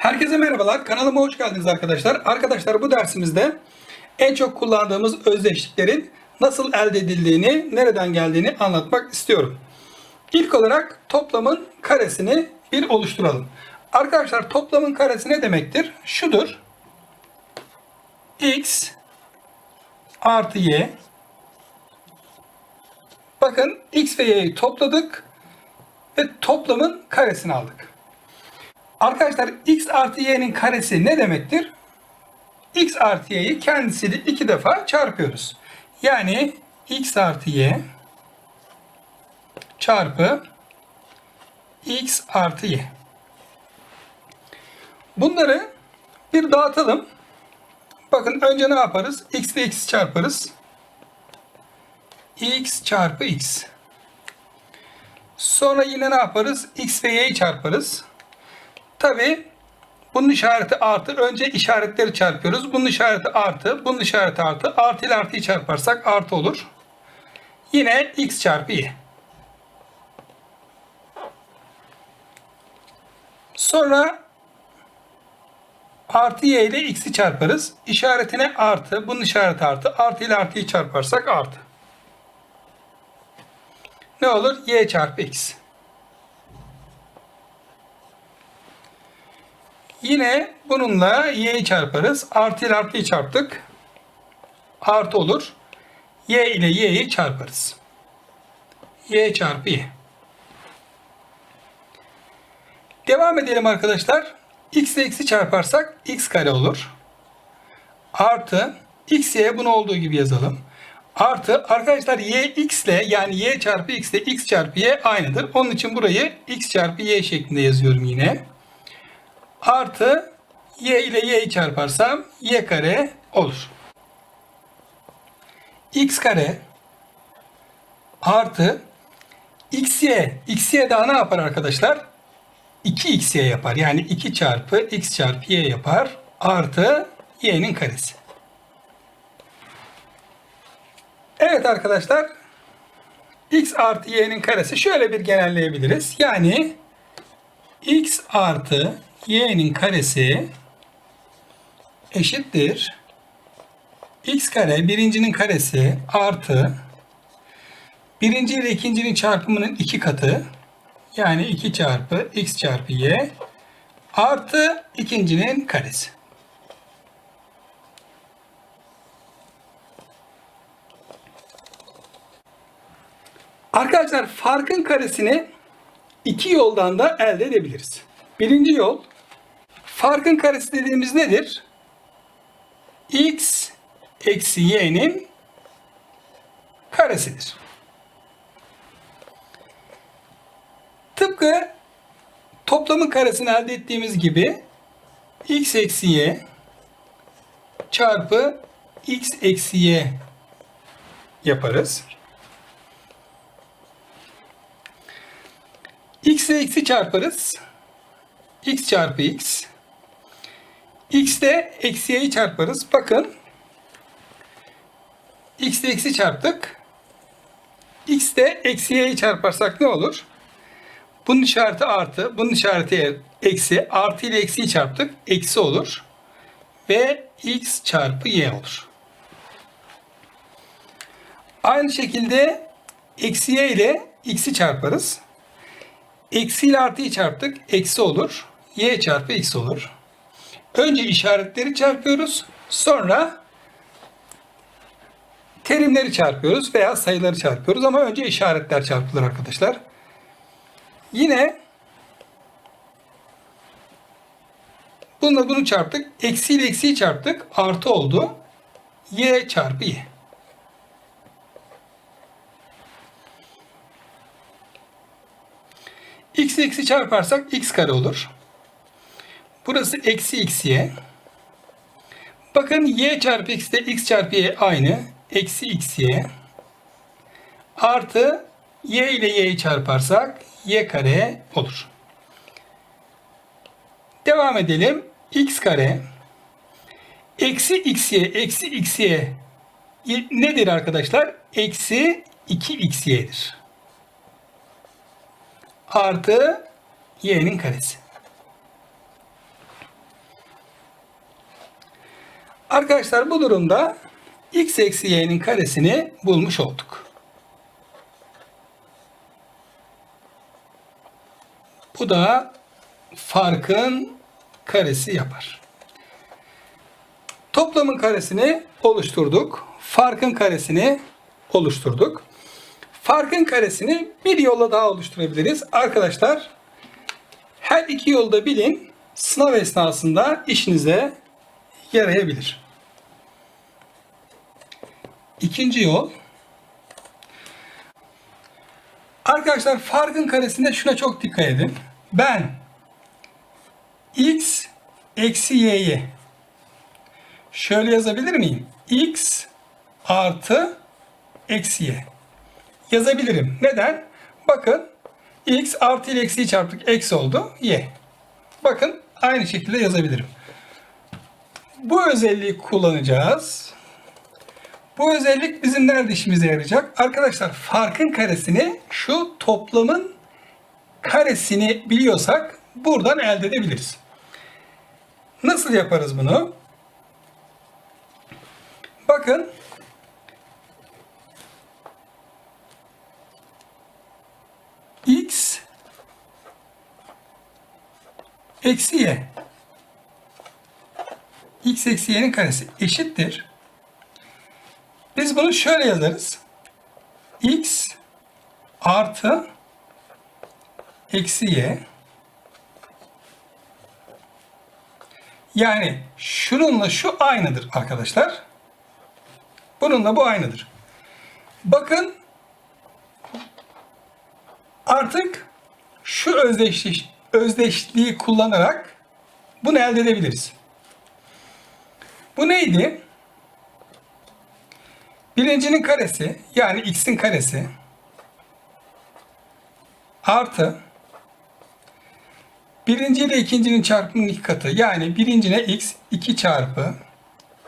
Herkese merhabalar. Kanalıma hoş geldiniz arkadaşlar. Arkadaşlar bu dersimizde en çok kullandığımız özdeşliklerin nasıl elde edildiğini, nereden geldiğini anlatmak istiyorum. İlk olarak toplamın karesini bir oluşturalım. Arkadaşlar toplamın karesi ne demektir? Şudur. x artı y. Bakın x ve y'yi topladık ve toplamın karesini aldık. Arkadaşlar x artı y'nin karesi ne demektir? x artı y'yi kendisiyle iki defa çarpıyoruz. Yani x artı y çarpı x artı y. Bunları bir dağıtalım. Bakın önce ne yaparız? x ile x çarparız. x çarpı x. Sonra yine ne yaparız? x ve y'yi çarparız. Tabi bunun işareti artı. Önce işaretleri çarpıyoruz. Bunun işareti artı. Bunun işareti artı. Artı ile artıyı çarparsak artı olur. Yine x çarpı y. Sonra artı y ile x'i çarparız. İşaretine artı. Bunun işareti artı. Artı ile artıyı çarparsak artı. Ne olur? y çarpı x. Yine bununla y'yi çarparız. Artı ile artıyı çarptık. Artı olur. y ile y'yi çarparız. y çarpı y. Devam edelim arkadaşlar. x ile x'i çarparsak x kare olur. Artı x y bunu olduğu gibi yazalım. Artı arkadaşlar y x ile yani y çarpı x ile x çarpı y aynıdır. Onun için burayı x çarpı y şeklinde yazıyorum yine artı y ile y'yi çarparsam y kare olur. x kare artı xy. xy daha ne yapar arkadaşlar? 2xy yapar. Yani 2 çarpı x çarpı y yapar. Artı y'nin karesi. Evet arkadaşlar. x artı y'nin karesi şöyle bir genelleyebiliriz. Yani x artı y'nin karesi eşittir. x kare birincinin karesi artı birinci ile ikincinin çarpımının iki katı yani 2 çarpı x çarpı y artı ikincinin karesi. Arkadaşlar farkın karesini iki yoldan da elde edebiliriz. Birinci yol farkın karesi dediğimiz nedir? x eksi y'nin karesidir. Tıpkı toplamın karesini elde ettiğimiz gibi x eksi y çarpı x eksi y yaparız. X ile x'i çarparız. x çarpı x. x de eksi y'yi çarparız. Bakın. x ile x'i çarptık. x de eksi y'yi çarparsak ne olur? Bunun işareti artı, bunun işareti eksi. Artı ile eksiyi çarptık. Eksi olur. Ve x çarpı y olur. Aynı şekilde eksi y ile x'i çarparız. Eksi ile artıyı çarptık. Eksi olur. Y çarpı x olur. Önce işaretleri çarpıyoruz. Sonra terimleri çarpıyoruz veya sayıları çarpıyoruz ama önce işaretler çarpılır arkadaşlar. Yine bununla bunu çarptık. Eksi ile eksiyi çarptık. Artı oldu. Y çarpı Y. x eksi çarparsak x kare olur. Burası eksi xy. Bakın y çarpı x de x çarpı y aynı. Eksi xy. Artı y ile y'yi çarparsak y kare olur. Devam edelim. x kare eksi xy eksi xy nedir arkadaşlar? Eksi 2xy'dir artı y'nin karesi. Arkadaşlar bu durumda x eksi y'nin karesini bulmuş olduk. Bu da farkın karesi yapar. Toplamın karesini oluşturduk. Farkın karesini oluşturduk. Farkın karesini bir yolla daha oluşturabiliriz. Arkadaşlar her iki yolda bilin sınav esnasında işinize yarayabilir. İkinci yol Arkadaşlar farkın karesinde şuna çok dikkat edin. Ben x eksi y'yi şöyle yazabilir miyim? x artı eksi y yazabilirim. Neden? Bakın x artı ile eksiyi çarptık. Eksi oldu. Y. Bakın aynı şekilde yazabilirim. Bu özelliği kullanacağız. Bu özellik bizim nerede işimize yarayacak? Arkadaşlar farkın karesini şu toplamın karesini biliyorsak buradan elde edebiliriz. Nasıl yaparız bunu? Bakın x eksi y x eksi y'nin karesi eşittir. Biz bunu şöyle yazarız. x artı eksi y yani şununla şu aynıdır arkadaşlar. Bununla bu aynıdır. Bakın artık şu özdeşlik, özdeşliği kullanarak bunu elde edebiliriz. Bu neydi? Birincinin karesi yani x'in karesi artı birinci ile ikincinin çarpımının iki katı yani birincine x 2 çarpı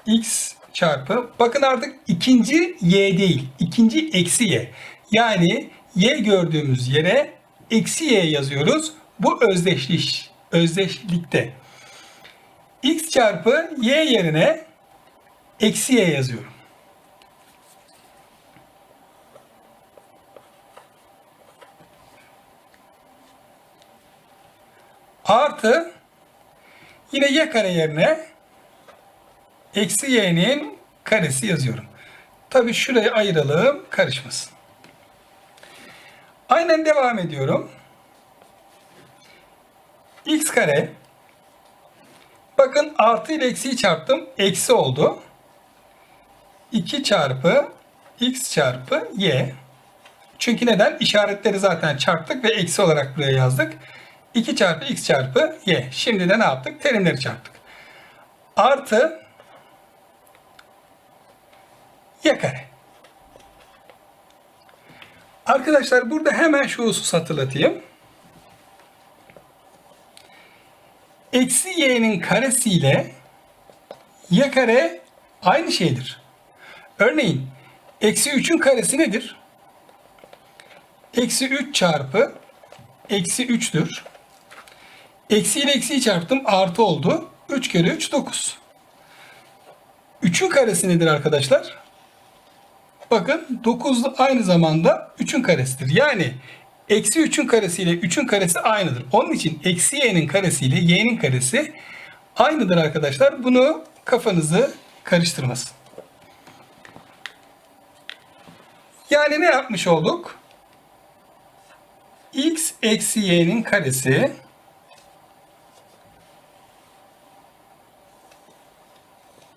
x çarpı bakın artık ikinci y değil ikinci eksi y yani y gördüğümüz yere eksi y yazıyoruz bu özdeşlik özdeşlikte x çarpı y yerine eksi y yazıyorum. Artı yine y kare yerine eksi y'nin karesi yazıyorum. Tabi şurayı ayıralım karışmasın. Aynen devam ediyorum. X kare bakın artı ile eksiyi çarptım. Eksi oldu. 2 çarpı x çarpı y. Çünkü neden? İşaretleri zaten çarptık ve eksi olarak buraya yazdık. 2 çarpı x çarpı y. Şimdi de ne yaptık? Terimleri çarptık. Artı y kare. Arkadaşlar burada hemen şu husus hatırlatayım. Eksi y'nin karesiyle y kare aynı şeydir. Örneğin eksi 3'ün karesi nedir? Eksi 3 çarpı eksi 3'tür. Eksi ile eksiyi çarptım artı oldu. 3 kere 3 9. 3'ün karesi nedir arkadaşlar? Bakın 9 aynı zamanda 3'ün karesidir. Yani eksi 3'ün karesi ile 3'ün karesi aynıdır. Onun için eksi y'nin karesi ile y'nin karesi aynıdır arkadaşlar. Bunu kafanızı karıştırmasın. Yani ne yapmış olduk? x eksi y'nin karesi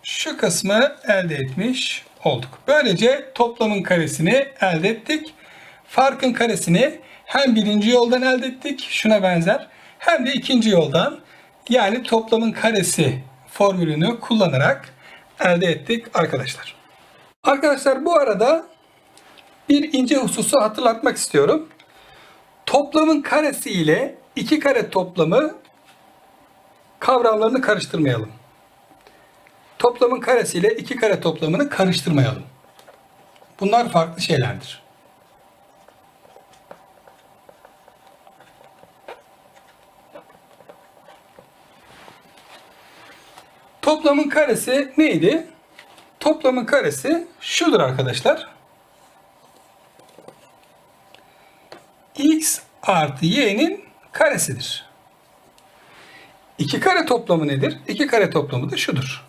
şu kısmı elde etmiş olduk. Böylece toplamın karesini elde ettik. Farkın karesini hem birinci yoldan elde ettik şuna benzer hem de ikinci yoldan yani toplamın karesi formülünü kullanarak elde ettik arkadaşlar. Arkadaşlar bu arada bir ince hususu hatırlatmak istiyorum. Toplamın karesi ile iki kare toplamı kavramlarını karıştırmayalım. Toplamın karesi ile iki kare toplamını karıştırmayalım. Bunlar farklı şeylerdir. Toplamın karesi neydi? Toplamın karesi şudur arkadaşlar. x artı y'nin karesidir. İki kare toplamı nedir? İki kare toplamı da şudur.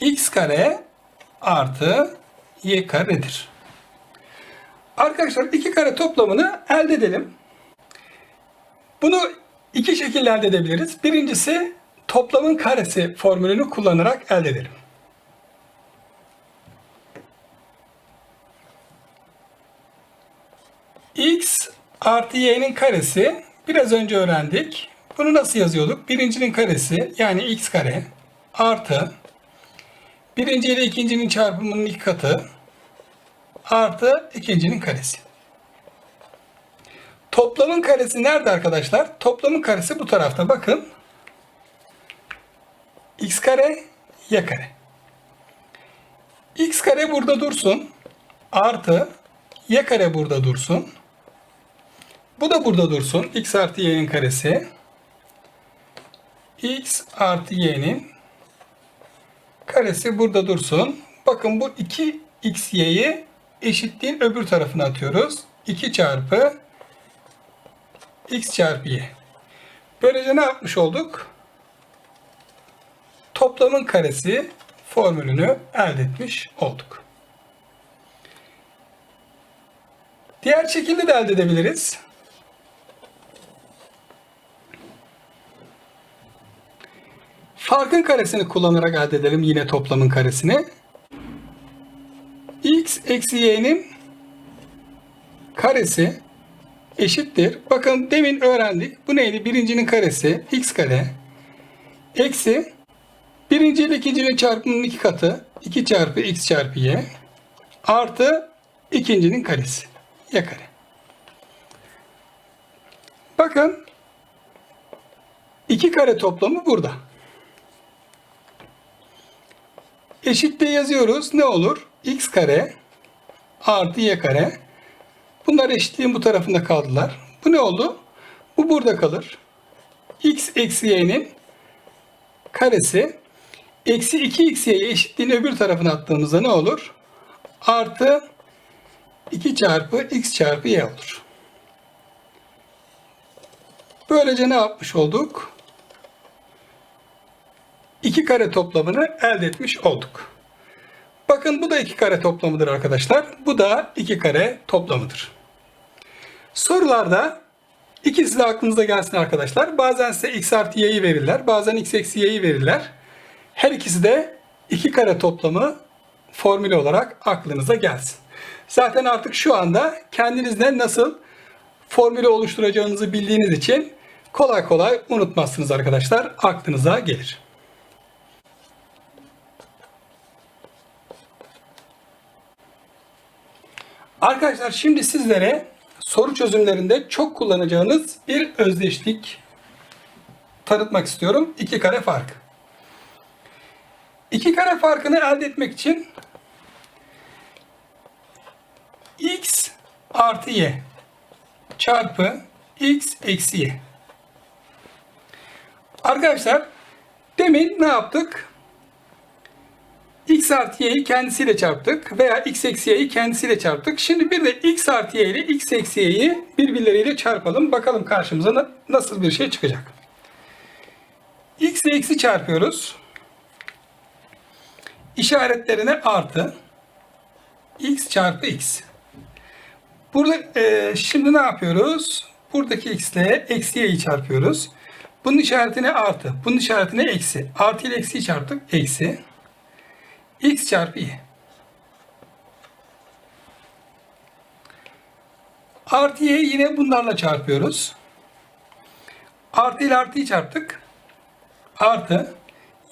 x kare artı y karedir. Arkadaşlar iki kare toplamını elde edelim. Bunu iki şekilde elde edebiliriz. Birincisi toplamın karesi formülünü kullanarak elde edelim. x artı y'nin karesi biraz önce öğrendik. Bunu nasıl yazıyorduk? Birincinin karesi yani x kare artı birinci ile ikincinin çarpımının iki katı artı ikincinin karesi. Toplamın karesi nerede arkadaşlar? Toplamın karesi bu tarafta. Bakın. X kare, y kare. x kare burada dursun. Artı y kare burada dursun. Bu da burada dursun. x artı y'nin karesi. x artı y'nin karesi burada dursun. Bakın bu 2 x y'yi eşitliğin öbür tarafına atıyoruz. 2 çarpı x çarpı y. Böylece ne yapmış olduk? Toplamın karesi formülünü elde etmiş olduk. Diğer şekilde de elde edebiliriz. Farkın karesini kullanarak elde edelim yine toplamın karesini. x eksi y'nin karesi eşittir. Bakın demin öğrendik. Bu neydi? Birincinin karesi x kare eksi birinci ile ikincinin çarpımının iki katı 2 çarpı x çarpı y artı ikincinin karesi y kare. Bakın iki kare toplamı burada. Eşitliği yazıyoruz. Ne olur? x kare artı y kare. Bunlar eşitliğin bu tarafında kaldılar. Bu ne oldu? Bu burada kalır. x eksi y'nin karesi eksi 2x'ye eşitliğin öbür tarafına attığımızda ne olur? Artı 2 çarpı x çarpı y olur. Böylece ne yapmış olduk? İki kare toplamını elde etmiş olduk. Bakın bu da iki kare toplamıdır arkadaşlar. Bu da iki kare toplamıdır. Sorularda ikisi de aklınıza gelsin arkadaşlar. Bazen size x artı y'yi verirler. Bazen x eksi y'yi verirler. Her ikisi de iki kare toplamı formülü olarak aklınıza gelsin. Zaten artık şu anda kendinizde nasıl formülü oluşturacağınızı bildiğiniz için kolay kolay unutmazsınız arkadaşlar. Aklınıza gelir. Arkadaşlar şimdi sizlere soru çözümlerinde çok kullanacağınız bir özdeşlik tanıtmak istiyorum. İki kare fark. İki kare farkını elde etmek için x artı y çarpı x eksi y. Arkadaşlar demin ne yaptık? x artı y'yi kendisiyle çarptık veya x eksi y'yi kendisiyle çarptık. Şimdi bir de x artı y ile x eksi y'yi birbirleriyle çarpalım. Bakalım karşımıza nasıl bir şey çıkacak. x ile x'i çarpıyoruz. İşaretlerine artı x çarpı x. Burada e, şimdi ne yapıyoruz? Buradaki x ile eksi y'yi çarpıyoruz. Bunun işaretine artı. Bunun işaretine eksi. Artı ile eksiyi çarptık. Eksi x çarpı y. Artı y yine bunlarla çarpıyoruz. Artı ile artıyı çarptık. Artı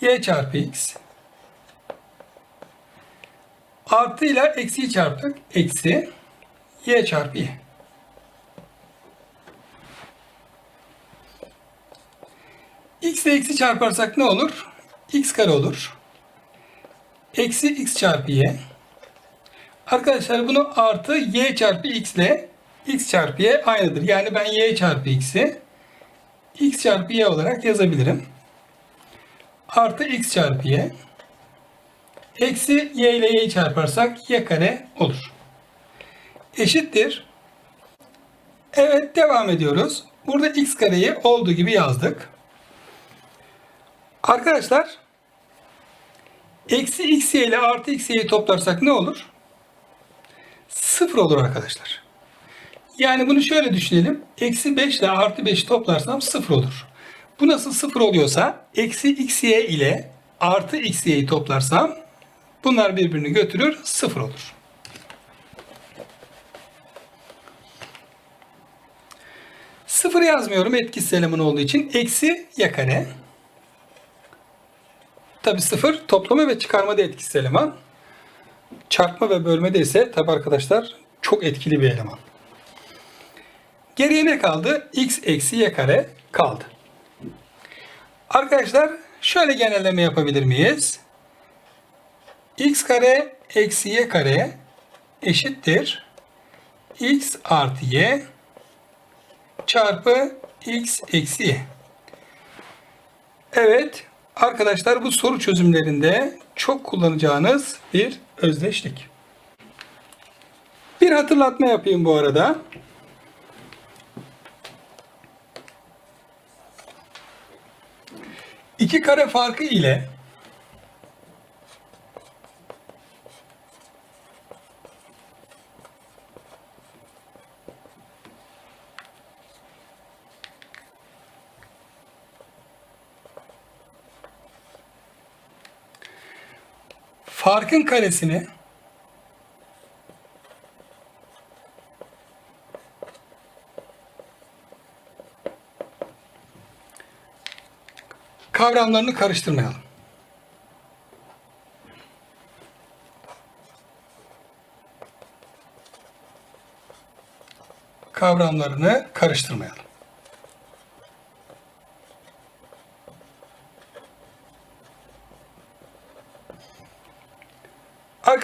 y çarpı x. Artı ile eksiyi çarptık. Eksi y çarpı y. x ile eksi çarparsak ne olur? x kare olur eksi x çarpı y. Arkadaşlar bunu artı y çarpı x ile x çarpı y aynıdır. Yani ben y çarpı x'i x çarpı y olarak yazabilirim. artı x çarpı y. Eksi y ile y'yi çarparsak y kare olur. Eşittir. Evet devam ediyoruz. Burada x kareyi olduğu gibi yazdık. Arkadaşlar eksi x y ile artı x y'yi toplarsak ne olur? Sıfır olur arkadaşlar. Yani bunu şöyle düşünelim. Eksi 5 ile artı 5'i toplarsam sıfır olur. Bu nasıl sıfır oluyorsa eksi x y ile artı x y'yi toplarsam bunlar birbirini götürür sıfır olur. Sıfır yazmıyorum etkisiz eleman olduğu için. Eksi y kare. Tabi sıfır toplama ve çıkarmada etkisiz eleman. Çarpma ve bölmede ise tabi arkadaşlar çok etkili bir eleman. Geriye ne kaldı? x eksi y kare kaldı. Arkadaşlar şöyle genelleme yapabilir miyiz? X kare eksi y kare eşittir x artı y çarpı x eksi y. Evet arkadaşlar bu soru çözümlerinde çok kullanacağınız bir özdeşlik. Bir hatırlatma yapayım bu arada. İki kare farkı ile farkın karesini kavramlarını karıştırmayalım. Kavramlarını karıştırmayalım.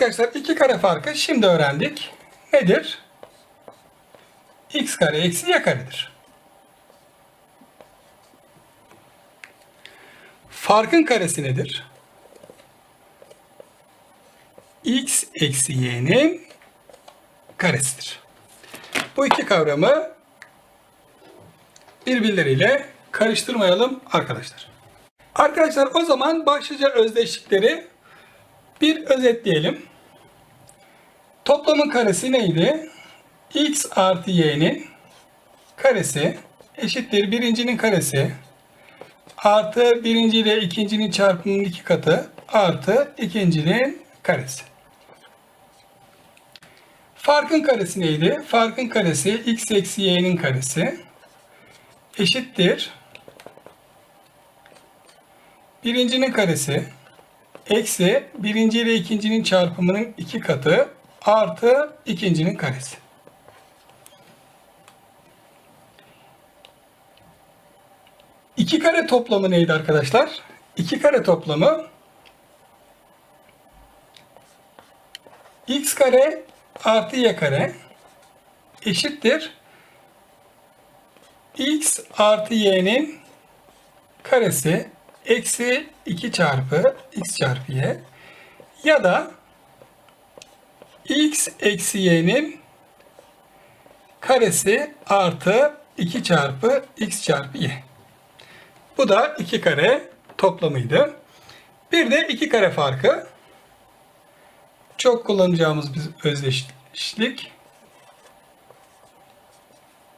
Arkadaşlar iki kare farkı şimdi öğrendik. Nedir? x kare eksi y karedir. Farkın karesi nedir? x eksi y'nin karesidir. Bu iki kavramı birbirleriyle karıştırmayalım arkadaşlar. Arkadaşlar o zaman başlıca özdeşlikleri bir özetleyelim. Toplamın karesi neydi? x artı y'nin karesi eşittir birincinin karesi artı birinci ile ikincinin çarpımının iki katı artı ikincinin karesi. Farkın karesi neydi? Farkın karesi x eksi y'nin karesi eşittir. Birincinin karesi eksi birinci ile ikincinin çarpımının iki katı artı ikincinin karesi. İki kare toplamı neydi arkadaşlar? İki kare toplamı x kare artı y kare eşittir x artı y'nin karesi eksi 2 çarpı x çarpı y ya da x eksi y'nin karesi artı 2 çarpı x çarpı y. Bu da 2 kare toplamıydı. Bir de 2 kare farkı. Çok kullanacağımız bir özdeşlik.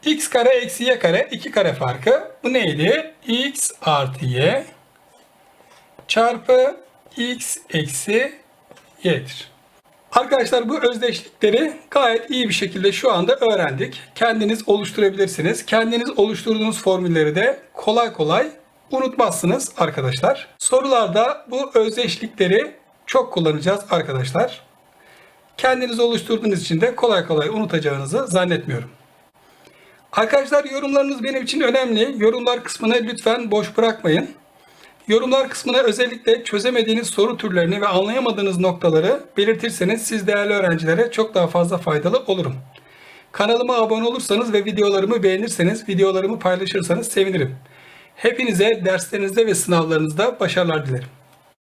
x kare eksi y kare 2 kare farkı. Bu neydi? x artı y çarpı x eksi y'dir. Arkadaşlar bu özdeşlikleri gayet iyi bir şekilde şu anda öğrendik. Kendiniz oluşturabilirsiniz. Kendiniz oluşturduğunuz formülleri de kolay kolay unutmazsınız arkadaşlar. Sorularda bu özdeşlikleri çok kullanacağız arkadaşlar. Kendiniz oluşturduğunuz için de kolay kolay unutacağınızı zannetmiyorum. Arkadaşlar yorumlarınız benim için önemli. Yorumlar kısmını lütfen boş bırakmayın. Yorumlar kısmına özellikle çözemediğiniz soru türlerini ve anlayamadığınız noktaları belirtirseniz siz değerli öğrencilere çok daha fazla faydalı olurum. Kanalıma abone olursanız ve videolarımı beğenirseniz, videolarımı paylaşırsanız sevinirim. Hepinize derslerinizde ve sınavlarınızda başarılar dilerim.